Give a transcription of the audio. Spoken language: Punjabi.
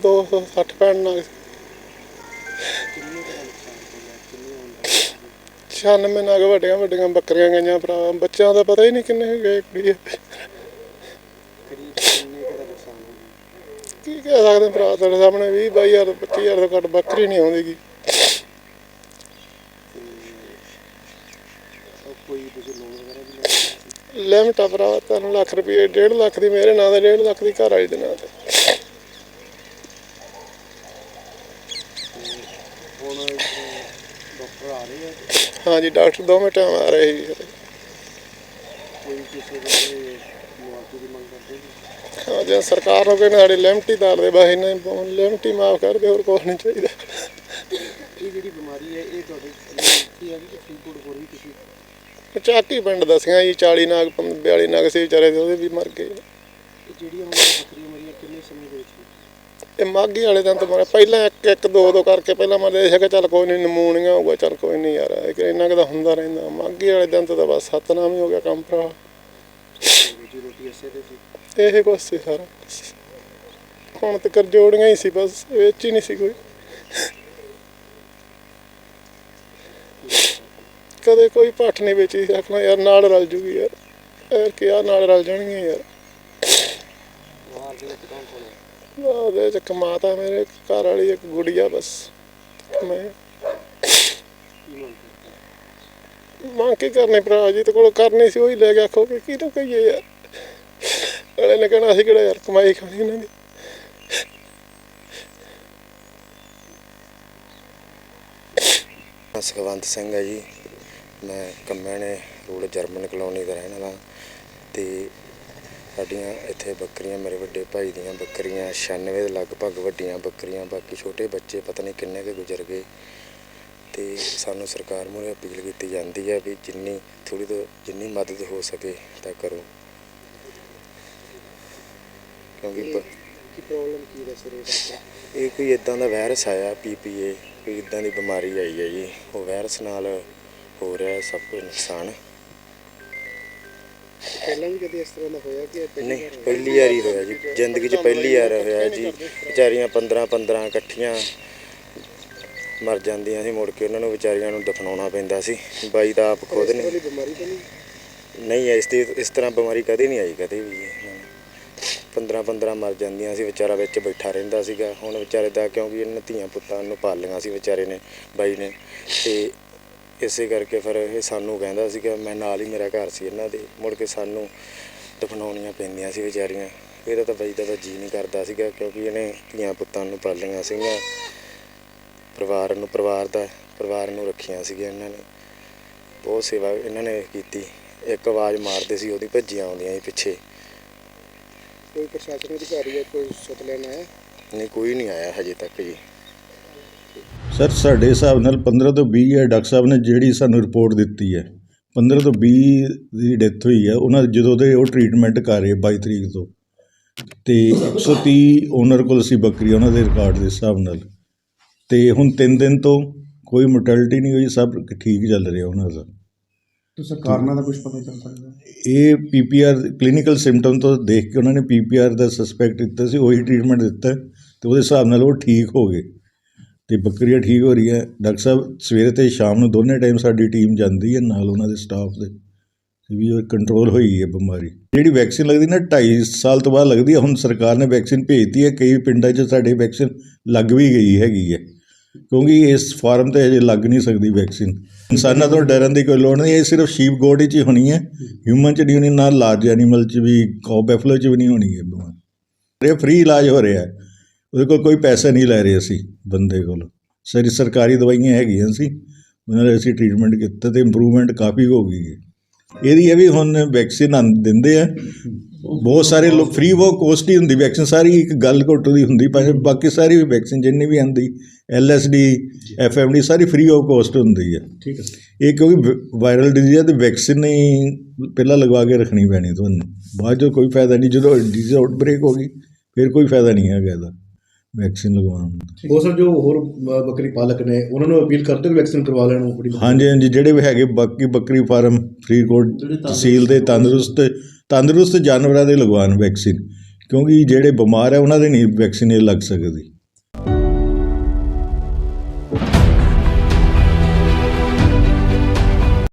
260 ਪੈਣ ਨਾਲ ਕਿੰਨੇ ਕੁ 96 ਨਗ ਵੱਡੀਆਂ ਵੱਡੀਆਂ ਬੱਕਰੀਆਂ ਗਈਆਂ ਭਰਾ ਬੱਚਿਆਂ ਦਾ ਪਤਾ ਹੀ ਨਹੀਂ ਕਿੰਨੇ ਗਏ, ਕੁੜੀ ਕੀ ਕਹਿ ਸਕਦੇ ਭਰਾ ਤੁਹਾਡੇ ਸਾਹਮਣੇ? 20 22000 25000 ਤੋਂ ਘੱਟ ਬੱਕਰੀ ਨਹੀਂ ਆਉਂਦੀਗੀ ਤਾਂ ਕੋਈ ਤੁਸੀਂ ਲੋਨ ਲਿਮਟ ਆ ਭਰਾ 3 ਲੱਖ ਰੁਪਏ 1.5 ਲੱਖ ਦੀ ਮੇਰੇ ਨਾਂ ਤੇ 1.5 ਲੱਖ ਦੀ ਘਰ ਵਾਲੀ ਦੇ ਨਾਂ ਤੇ। ਹੁਣ ਡਾਕਟਰ ਆ ਰਹੇ ਆ। ਹਾਂਜੀ ਡਾਕਟਰ ਦੋਵੇਂ ਟਾਈਮ ਆ ਰਹੇ ਸੀ। ਕੋਈ ਕਿਸੇ ਦੇ ਮੁਆਵਜ਼ੇ ਦੀ ਮੰਗ ਕਰਦੇ ਜੀ ਹਾਂ ਜੇ ਸਰਕਾਰ ਨੂੰ ਕਹਿੰਦੇ ਸਾਡੀ ਲਿਮਟ ਹੀ ਤਾਰ ਦੇ ਬਸ ਇਹਨਾਂ ਲਿਮਟ ਹੀ ਮਾਫ ਕਰ ਦੇ ਹੋਰ ਕੁਛ ਨਹੀਂ ਚਾਹੀਦਾ। ਇਹ ਜਿਹੜੀ ਬਿਮਾਰੀ ਹੈ ਇਹ ਤੁਹਾਡੇ ਕੀ ਹੈ ਕਿ ਫਰੀਦਕੋਟ ਹੋਰ ਵੀ ਕਿਸੇ ਪਿੰਡ ਦੱਸੀਆਂ ਜੀ 40 ਨਾਗ 42 ਨਾਗ ਸੀ ਵਿਚਾਰੇ ਦੇ ਉਹਦੇ ਵੀ ਮਰ ਗਏ। ਇਹ ਜਿਹੜੀਆਂ ਹੁਣ ਬੱਕਰੀਆਂ ਮਰੀਆਂ ਕਿੰਨੇ ਸਮੇਂ ਦੇ ਵਿੱਚ ਹੋਈਆਂ? ਇਹ ਮਾਗੀ ਵਾਲੇ ਦਿਨ ਤੋਂ ਪਹਿਲਾਂ ਇੱਕ ਇੱਕ, ਦੋ ਦੋ ਕਰਕੇ ਪਹਿਲਾਂ ਮੈਂ ਦੇਖਿਆ ਕਿ ਚੱਲ ਕੋਈ ਨਹੀਂ ਨਮੂਨੀਆਂ ਹੋਊਗਾ, ਚੱਲ ਕੋਈ ਨਹੀਂ ਯਾਰ, ਇਹ ਕਿ ਇੰਨਾ ਕੁ ਹੁੰਦਾ ਰਹਿੰਦਾ। ਮਾਗੀ ਵਾਲੇ ਦਿਨ ਤੋਂ ਤਾਂ ਬਸ ਸਤਨਾਮ ਹੀ ਹੋ ਗਿਆ ਕੰਮ ਭਰਾ। ਸੀ ਇਹ ਕੁਛ ਸੀ ਸਾਰਾ। ਹੁਣ ਤੱਕ ਜੋੜੀਆਂ ਹੀ ਸੀ ਬਸ ਵਿੱਚ ਹੀ ਨਹੀਂ ਸੀ ਕੋਈ। ਕਦੇ ਕੋਈ ਪੱਠ ਨਹੀਂ ਵੇਚੀ ਸੀ ਆਖਣਾ ਯਾਰ ਨਾਲ ਰਲ ਜੂਗੀ ਯਾਰ। ਯਾਰ ਕਿ ਆ, ਨਾਲ ਰਲ ਜਾਣਗੀਆਂ ਯਾਰ। ਬਾਹਰ ਦੇ ਵਿੱਚ ਕੌਣ ਕੌਣ ਉਹਦੇ ਚ ਕਮਾਤਾ ਮੇਰੇ ਘਰ ਵਾਲੀ, ਇੱਕ ਗੁੜੀਆ ਬਸ। ਮੈਂ ਮੰਗ ਕੀ ਕਰਨੀ ਭਰਾ ਜੀ ਤੇ ਕੋਲ ਕਰਨੀ ਸੀ, ਉਹੀ ਲੈ ਕੇ ਆਖੋ ਕਿ ਕੀ ਤੋਂ ਕਹੀਏ ਯਾਰ। ਅਗਲੇ ਨੇ ਕਹਿਣਾ ਸੀ ਕਿਹੜਾ ਯਾਰ, ਕਮਾਈ ਖਾਣੀ ਇਹਨਾਂ ਦੀ। ਸੁਖਵੰਤ ਸਿੰਘ ਹੈ ਜੀ। ਮੈਂ ਕੰਮੈਣੇ ਰੋਡ ਜਰਮਨ ਕਲੋਨੀ ਦਾ ਰਹਿਣ ਵਾਲਾ। ਤੇ ਸਾਡੀਆਂ ਇੱਥੇ ਬੱਕਰੀਆਂ ਮੇਰੇ ਵੱਡੇ ਭਾਈ ਦੀਆਂ ਬੱਕਰੀਆਂ 96 ਦੇ ਲਗਭਗ ਵੱਡੀਆਂ ਬੱਕਰੀਆਂ ਬਾਕੀ ਛੋਟੇ ਬੱਚੇ ਪਤਾ ਨਹੀਂ ਕਿੰਨੇ ਕੁ ਗੁਜ਼ਰ ਗਏ। ਤੇ ਸਾਨੂੰ ਸਰਕਾਰ ਮੂਹਰੇ ਅਪੀਲ ਕੀਤੀ ਜਾਂਦੀ ਹੈ ਵੀ ਜਿੰਨੀ ਥੋੜੀ ਤੋਂ ਜਿੰਨੀ ਮਦਦ ਹੋ ਸਕੇ ਤਾਂ ਕਰੋ। ਕਿਉਂਕਿ ਕੀ ਪ੍ਰੋਬਲਮ ਕੀ ਦੱਸ ਰਹੇ ਡਾਕਟਰ ਇਹ ਕੋਈ ਇਦਾਂ ਦਾ ਵਾਇਰਸ ਆਇਆ ਪੀਪੀਏ ਕੋਈ ਇਦਾਂ ਦੀ ਬਿਮਾਰੀ ਆਈ ਹੈ ਜੀ। ਉਹ ਵਾਇਰਸ ਨਾਲ ਹੋ ਰਿਹਾ ਸਭ ਕੁਝ ਨੁਕਸਾਨ। ਪਹਿਲਾਂ ਵੀ ਕਦੇ ਇਸ ਤਰ੍ਹਾਂ ਦਾ ਹੋਇਆ ਕਿ ਇਹ ਪਹਿਲੀ ਨਹੀਂ ਵਾਰ ਹੋਇਆ? ਪਹਿਲੀ ਵਾਰੀ ਹੋਇਆ ਜੀ। ਜ਼ਿੰਦਗੀ 'ਚ ਪਹਿਲੀ ਵਾਰ ਹੋਇਆ ਜੀ ਵਿਚਾਰੀਆਂ 15 15 ਇਕੱਠੀਆਂ ਮਰ ਜਾਂਦੀਆਂ ਸੀ ਮੁੜ ਕੇ ਉਹਨਾਂ ਨੂੰ ਵਿਚਾਰੀਆਂ ਨੂੰ ਦਫਨਾਉਣਾ ਪੈਂਦਾ ਸੀ। ਬਾਈ ਦਾ ਆਪ ਖੁਦ ਇਸ ਨਹੀਂ। ਵਾਲੀ ਬਿਮਾਰੀ ਤਾਂ ਨਹੀਂ? ਨਹੀਂ ਇਸ ਦੀ ਇਸ ਤਰ੍ਹਾਂ ਬਿਮਾਰੀ ਕਦੇ ਨਹੀਂ ਆਈ ਕਦੇ ਵੀ। ਜੀ 15 15 ਮਰ ਜਾਂਦੀਆਂ ਸੀ ਵਿਚਾਰਾ ਵਿੱਚ ਬੈਠਾ ਰਹਿੰਦਾ ਸੀਗਾ। ਹੁਣ ਵਿਚਾਰੇ ਦਾ ਕਿਉਂਕਿ ਇਹਨਾਂ ਧੀਆਂ ਪੁੱਤਾਂ ਨੂੰ ਪਾਲੀਆਂ ਸੀ ਵਿਚਾਰੇ ਨੇ ਬਾਈ ਨੇ। ਤੇ ਇਸੇ ਕਰਕੇ ਫਿਰ ਇਹ ਸਾਨੂੰ ਕਹਿੰਦਾ ਸੀਗਾ ਮੈਂ ਨਾਲ ਹੀ ਮੇਰਾ ਘਰ ਸੀ ਇਹਨਾਂ ਦੇ ਮੁੜ ਕੇ ਸਾਨੂੰ ਦਫਨਾਉਣੀਆਂ ਪੈਂਦੀਆਂ ਸੀ ਵਿਚਾਰੀਆਂ। ਇਹਦਾ ਤਾਂ ਬਾਈ ਦਾ ਜੀ ਨਹੀਂ ਕਰਦਾ ਸੀਗਾ ਕਿਉਂਕਿ ਇਹਨੇ ਧੀਆਂ ਪੁੱਤਾਂ ਨੂੰ ਪਾਲੀਆਂ ਸੀਗੀਆਂ। ਪਰਿਵਾਰ ਨੂੰ ਪਰਿਵਾਰ ਦਾ ਪਰਿਵਾਰ ਨੂੰ ਰੱਖੀਆਂ ਸੀਗੀਆਂ ਇਹਨਾਂ ਨੇ। ਬਹੁਤ ਸੇਵਾ ਇਹਨਾਂ ਨੇ ਕੀਤੀ। ਇੱਕ ਆਵਾਜ਼ ਮਾਰਦੇ ਸੀ ਉਹਦੀ ਭੱਜੀਆਂ ਆਉਂਦੀਆਂ ਸੀ ਪਿੱਛੇ। ਕੋਈ ਪ੍ਰਸ਼ਾਸਨ ਅਧਿਕਾਰੀ ਜਾਂ ਕੋਈ ਸੁਤ ਲੈਣ ਆਇਆ? ਨਹੀਂ ਕੋਈ ਨਹੀਂ ਆਇਆ ਹਜੇ ਤੱਕ ਜੀ। ਸਰ ਸਾਡੇ ਹਿਸਾਬ ਨਾਲ 15 ਤੋਂ 20 ਹੈ ਡਾਕਟਰ ਸਾਹਿਬ ਨੇ ਜਿਹੜੀ ਸਾਨੂੰ ਰਿਪੋਰਟ ਦਿੱਤੀ ਹੈ 15 ਤੋਂ 20 ਦੀ ਡੈਥ ਹੋਈ ਹੈ ਉਹਨਾਂ ਜਦੋਂ ਦੇ ਉਹ ਟ੍ਰੀਟਮੈਂਟ ਕਰ ਰਹੇ 22 ਤਰੀਕ ਤੋਂ। ਤੇ 130 ਓਨਰ ਕੋਲ ਸੀ ਬੱਕਰੀ ਉਹਨਾਂ ਦੇ ਰਿਕਾਰਡ ਦੇ ਹਿਸਾਬ ਨਾਲ। ਤੇ ਹੁਣ 3 ਦਿਨ ਤੋਂ ਕੋਈ ਮੋਰਟੈਲਿਟੀ ਨਹੀਂ ਹੋਈ ਸਭ ਠੀਕ ਚੱਲ ਰਿਹਾ ਉਹਨਾਂ ਦਾ। ਤਾਂ ਸਰਕਾਰਾਂ ਦਾ ਕੁਝ ਪਤਾ ਚੱਲ ਸਕਦਾ? ਇਹ ਪੀਪੀਆਰ ਕਲੀਨਿਕਲ ਸਿੰਪਟਮ ਤੋਂ ਦੇਖ ਕੇ ਉਹਨਾਂ ਨੇ ਪੀਪੀਆਰ ਦਾ ਸਸਪੈਕਟ ਦਿੱਤਾ ਸੀ ਉਹੀ ਟ੍ਰੀਟਮੈਂਟ ਦਿੱਤਾ ਤੇ ਉਹਦੇ ਹਿਸਾਬ ਨਾਲ ਉਹ ਠੀਕ ਹੋ ਗਏ। ਅਤੇ ਬੱਕਰੀਆਂ ਠੀਕ ਹੋ ਰਹੀ ਹੈ ਡਾਕਟਰ ਸਾਹਿਬ, ਸਵੇਰੇ ਅਤੇ ਸ਼ਾਮ ਨੂੰ ਦੋਨੇ ਟਾਈਮ ਸਾਡੀ ਟੀਮ ਜਾਂਦੀ ਹੈ ਨਾਲ ਉਹਨਾਂ ਦੇ ਸਟਾਫ ਦੇ ਵੀ ਉਹ ਕੰਟਰੋਲ ਹੋਈ ਹੈ ਬਿਮਾਰੀ। ਜਿਹੜੀ ਵੈਕਸੀਨ ਲੱਗਦੀ ਨਾ 2.5 ਸਾਲ ਤੋਂ ਬਾਅਦ ਲੱਗਦੀ ਹੈ, ਹੁਣ ਸਰਕਾਰ ਨੇ ਵੈਕਸੀਨ ਭੇਜਤੀ ਹੈ, ਕਈ ਪਿੰਡਾਂ 'ਚ ਸਾਡੇ ਵੈਕਸੀਨ ਲੱਗ ਵੀ ਗਈ ਹੈਗੀ ਹੈ। ਕਿਉਂਕਿ ਇਸ ਫਾਰਮ ਤੇ ਹਜੇ ਲੱਗ ਨਹੀਂ ਸਕਦੀ ਵੈਕਸੀਨ ਇਨਸਾਨਾਂ ਤੋਂ ਡਰਨ ਦੀ ਕੋਈ ਲੋੜ ਨਹੀਂ, ਇਹ ਸਿਰਫ ਸ਼ੀਪ ਗੋਡ 'ਚ ਹੀ ਹੋਣੀ ਹੈ। ਹਿਊਮਨ 'ਚ ਨਹੀਂ ਹੋਣੀ, ਨਾ ਲਾਰਜ ਐਨੀਮਲ 'ਚ ਵੀ ਕਾਉ ਬੈਫਲੋ 'ਚ ਵੀ ਨਹੀਂ ਹੋਣੀ ਹੈ ਬਿਮਾਰੀ। ਇਹ ਫ੍ਰੀ ਇਲਾਜ ਹੋ ਰਿਹਾ ਹੈ। ਉਹਦੇ ਕੋਲ ਕੋਈ ਪੈਸਾ ਨਹੀਂ ਲੈ ਰਹੇ ਅਸੀਂ ਬੰਦੇ ਕੋਲ। ਸਾਰੀ ਸਰਕਾਰੀ ਦਵਾਈਆਂ ਹੈਗੀਆਂ ਸੀ ਉਹਨਾਂ ਦਾ ਅਸੀਂ ਟ੍ਰੀਟਮੈਂਟ ਕੀਤਾ ਤੇ ਇੰਪਰੂਵਮੈਂਟ ਕਾਫੀ ਹੋ ਗਈ ਹੈ। ਇਹਦੀ ਇਹ ਵੀ ਹੁਣ ਵੈਕਸੀਨ ਦਿੰਦੇ ਆ। ਬਹੁਤ ਸਾਰੇ ਲੋਕ ਫ੍ਰੀ ਉਹ ਕੋਸਟ ਹੀ ਹੁੰਦੀ ਵੈਕਸੀਨ ਸਾਰੀ ਇੱਕ ਗੱਲ ਘੁੱਟ ਦੀ ਹੁੰਦੀ ਪਰ ਬਾਕੀ ਸਾਰੀ ਵੀ ਵੈਕਸੀਨ ਜਿੰਨੀ ਵੀ ਆਂਦੀ ਐਲਐਸਡੀ ਐਫਐਮਡੀ ਸਾਰੀ ਫ੍ਰੀ ਆਫ ਕੋਸਟ ਹੁੰਦੀ ਹੈ। ਠੀਕ ਹੈ। ਇਹ ਕਿਉਂਕਿ ਵਾਇਰਲ ਡਿਜ਼ੀਜ਼ ਹੈ ਤੇ ਵੈਕਸੀਨ ਹੀ ਪਹਿਲਾਂ ਲਗਵਾ ਕੇ ਰੱਖਣੀ ਪੈਣੀ ਤੁਹਾਨੂੰ। ਬਾਅਦ 'ਚੋਂ ਕੋਈ ਫਾਇਦਾ ਨਹੀਂ ਜਦੋਂ ਡਿਜ਼ੀਜ਼ ਆਊਟਬ੍ਰੇਕ ਹੋ ਗਈ ਫਿਰ ਕੋਈ ਫਾਇਦਾ ਨਹੀਂ ਹੈਗਾ ਇਹਦਾ। ਵੈਕਸੀਨ ਲਗਵਾਉਣ ਦਾ। ਉਹ ਸਰ ਜੋ ਹੋਰ ਬੱਕਰੀ ਪਾਲਕ ਨੇ ਉਹਨਾਂ ਨੂੰ ਅਪੀਲ ਕਰਦੇ ਹੋ ਵੈਕਸੀਨ ਕਰਵਾ ਲੈਣ ਉਹ ਬੜੀ ਹਾਂਜੀ ਹਾਂਜੀ ਜਿਹੜੇ ਵੀ ਹੈਗੇ ਬਾਕੀ ਬੱਕਰੀ ਫਾਰਮ ਫਰੀਦਕੋਟ ਤਹਿਸੀਲ ਦੇ ਤੰਦਰੁਸਤ ਤੰਦਰੁਸਤ ਜਾਨਵਰਾਂ ਦੇ ਲਗਵਾਉਣ ਵੈਕਸੀਨ। ਕਿਉਂਕਿ ਜਿਹੜੇ ਬਿਮਾਰ ਹੈ ਉਹਨਾਂ ਦੇ ਨਹੀਂ ਵੈਕਸੀਨ ਇਹ ਲੱਗ ਸਕਦੀ।